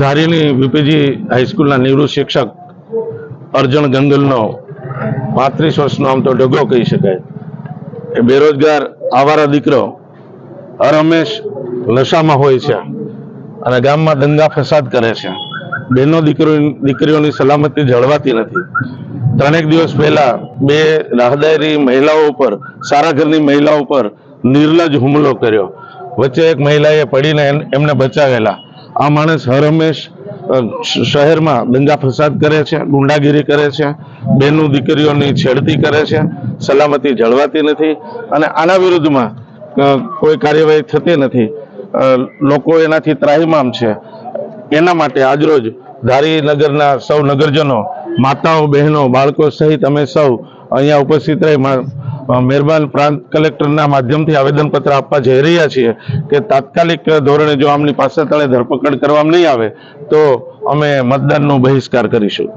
ધારીની વીપીજી હાઈસ્કૂલના નિવૃત્ત શિક્ષક અર્જુન ગંગલનો પાંત્રીસ વર્ષનો આમ તો ડગો કહી શકાય. એ બેરોજગાર, આવારા દીકરો હરહમેશ નશામાં હોય છે અને ગામમાં દંગા ફસાદ કરે છે. બહેનો દીકરો, દીકરીઓની સલામતી જળવાતી નથી. ત્રણેક દિવસ પહેલા બે રાહદારી મહિલાઓ ઉપર, સારા ઘરની મહિલાઓ ઉપર નિર્લજ હુમલો કર્યો. વચ્ચે એક મહિલાએ પડીને એમને બચાવેલા. આ માણસ હર હંમેશ શહેરમાં દંગા ફસાદ કરે છે, ગુંડાગીરી કરે છે બહેનું દીકરીઓની છેડતી કરે છે, સલામતી જળવાતી નથી અને આના વિરુદ્ધમાં કોઈ કાર્યવાહી થતી નથી. લોકો એનાથી ત્રાહિમામ છે. એના માટે આજરોજ ધારીનગરના સૌ નગરજનો, માતાઓ, બહેનો, બાળકો સહિત અમે સૌ અહીંયા ઉપસ્થિત રહી મહેરબાન પ્રાંત કલેક્ટરના માધ્યમથી આવેદનપત્ર આપવા જઈ રહ્યા છીએ કે તાત્કાલિક ધોરણે જો આમની પાસે તળે ધરપકડ કરવામાં નહીં આવે, તો અમે મતદાનનો બહિષ્કાર કરીશું.